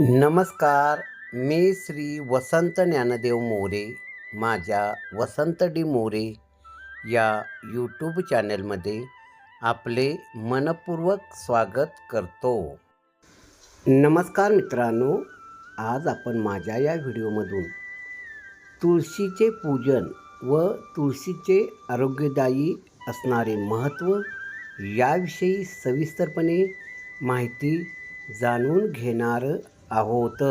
नमस्कार मी श्री वसंत ज्ञानदेव मोरे माझ्या वसंत डी मोरे या यूट्यूब चॅनलमध्ये आपले मनपूर्वक स्वागत करतो. नमस्कार मित्रांनो आज आपण माझ्या या व्हिडिओमधून तुळशीचे पूजन व तुळशीचे आरोग्यदायी असणारे महत्त्व याविषयी सविस्तरपणे माहिती जाणून घेणार आहोत.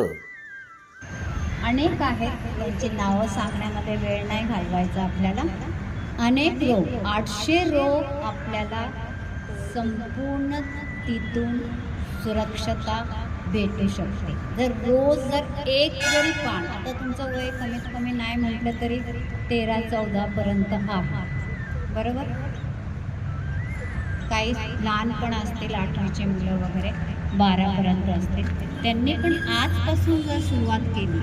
अनेक आहेत त्यांची नावं सांगण्यामध्ये वेळ नाही घालवायचा आपल्याला. अनेक रोग आठशे रोग आपल्याला संपूर्ण तिथून सुरक्षता भेटू शकते. जर रोज जर एक जरी पान आता तुमचं वय कमीत कमी नाही म्हटलं तरी तेरा चौदापर्यंत हा बरोबर? काही लहान पण असतील आठवीचे मुलं वगैरे बारापर्यंत असते. त्यांनी पण आजपासून जर सुरुवात केली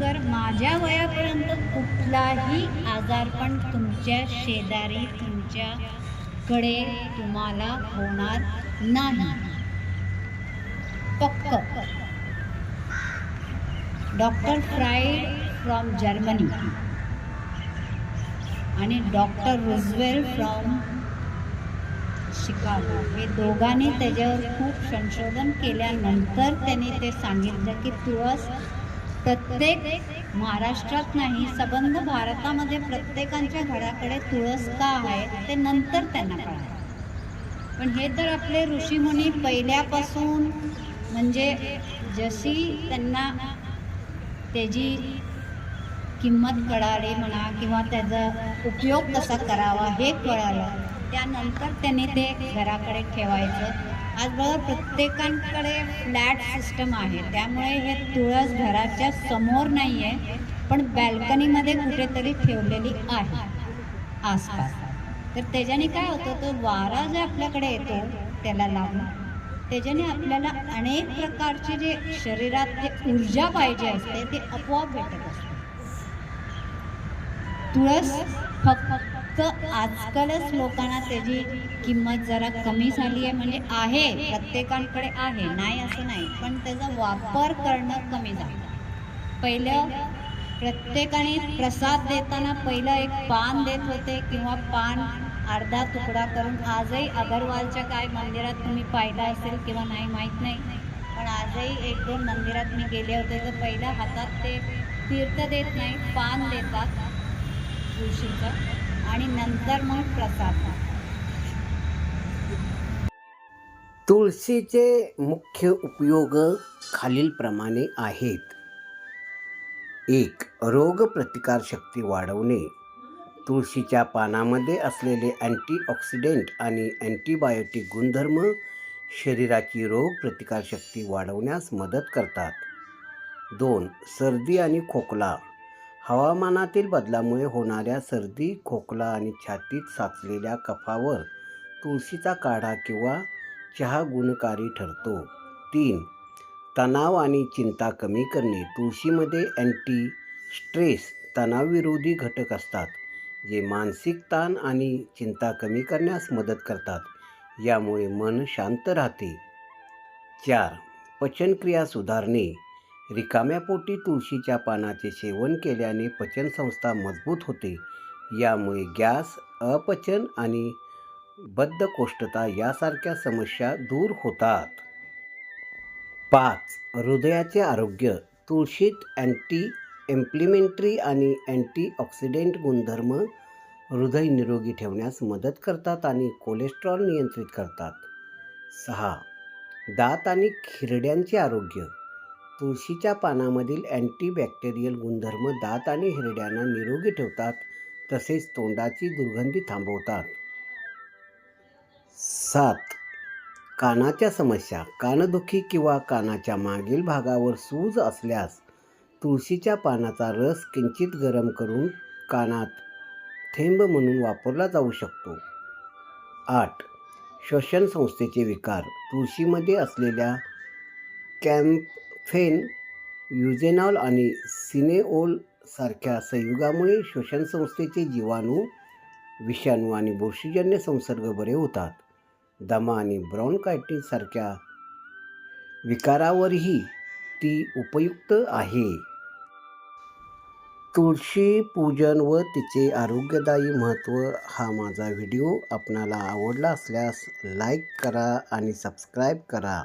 तर माझ्या वयापर्यंत कुठलाही आजारपण तुमच्या शेजारी तुमच्याकडे तुम्हाला होणार नाही. पक्क. डॉक्टर फ्राईड फ्रॉम जर्मनी आणि डॉक्टर रुझवेल फ्रॉम शिकावं. हे दोघांनी त्याच्यावर खूप संशोधन केल्यानंतर त्यांनी ते सांगितलं की तुळस प्रत्येक महाराष्ट्रात नाही सबंध भारतामध्ये प्रत्येकांच्या घराकडे तुळस का आहे ते नंतर त्यांना कळालं. पण हे तर आपले ऋषीमुनी पहिल्यापासून म्हणजे जशी त्यांना त्याची किंमत कळाली म्हणा किंवा त्याचा उपयोग कसा करावा हे कळालं. त्यानंतर त्यांनी ते घराकडे ठेवायचं. आज बघा प्रत्येकांकडे फ्लॅट सिस्टम आहे. त्यामुळे हे तुळस घराच्या समोर नाही आहे पण बॅल्कनीमध्ये कुठेतरी ठेवलेली आहे आसपास. तर त्याच्याने काय होतं तो वारा जे आपल्याकडे येतो त्याला लागून त्याच्याने आपल्याला अनेक प्रकारचे जे शरीरात जे ऊर्जा पाहिजे असते ते आपोआप भेटत असते. तुळस फक्त आजकालच लोकांना त्याची किंमत जरा कमी झाली आहे म्हणजे आहे प्रत्येकांकडे आहे नाही असं नाही पण त्याचा वापर करणं कमी झालं. पहिलं प्रत्येकाने प्रसाद देताना पहिलं एक पान देत होते किंवा पान अर्धा तुकडा करून. आजही अगरवालच्या काय मंदिरात तुम्ही पाहिलं असेल किंवा नाही माहीत नाही पण आजही एक दोन मंदिरात मी गेले होते तर पहिल्या हातात ते तीर्थ देत नाही पान देतात तुळशीचं. आणि नंतर मग प्रसाद. तुळशीचे मुख्य उपयोग खालीलप्रमाणे आहेत. एक रोगप्रतिकारशक्ती वाढवणे. तुळशीच्या पानामध्ये असलेले अँटीऑक्सिडेंट आणि अँटीबायोटिक गुणधर्म शरीराची रोगप्रतिकारशक्ती वाढवण्यास मदत करतात. दोन सर्दी आणि खोकला. हवामानातील बदलामुळे होणाऱ्या सर्दी खोकला आणि छातीत साचलेल्या कफावर तुळशीचा काढा किंवा चहा गुणकारी ठरतो. तीन तणाव आणि चिंता कमी करणे. तुळशीमध्ये अँटी स्ट्रेस तणावविरोधी घटक असतात जे मानसिक ताण आणि चिंता कमी करण्यास मदत करतात. यामुळे मन शांत राहते. चार पचनक्रिया सुधारणे. रिकाम्या पोटी तुळशीच्या पानाचे सेवन केल्याने पचनसंस्था मजबूत होते. यामुळे गॅस अपचन आणि बद्धकोष्ठता यासारख्या समस्या दूर होतात. पाच. हृदयाचे आरोग्य. तुळशीत अँटी इम्प्लिमेंटरी आणि अँटीऑक्सिडेंट गुणधर्म हृदय निरोगी ठेवण्यास मदत करतात आणि कोलेस्ट्रॉल नियंत्रित करतात. सहा. दात आणि खिरड्यांचे आरोग्य. तुळशीच्या पानामधील अँटीबॅक्टेरियल गुणधर्म दात आणि हिरड्यांना निरोगी ठेवतात तसेच तोंडाची दुर्गंधी थांबवतात. सात. कानाच्या समस्या. कानदुखी किंवा कानाच्या मागील भागावर सूज असल्यास तुळशीच्या पानाचा रस किंचित गरम करून कानात थेंब म्हणून वापरला जाऊ शकतो. आठ. श्वसन संस्थेचे विकार. तुळशीमध्ये असलेल्या कॅम्प फेन युजेनॉल आणि सिनेओल सारख्या संयुगामुळे श्वसन संस्थेचे जीवाणू विषाणू आणि बुरशीजन्य संसर्ग बरे होतात. दमा आणि ब्रॉन्कायटिस विकारावरही ती उपयुक्त आहे. तुळशी पूजन व तिचे आरोग्यदायी महत्त्व हा माझा व्हिडिओ. आपणाला आवडला असल्यास लाईक करा आणि सबस्क्राईब करा.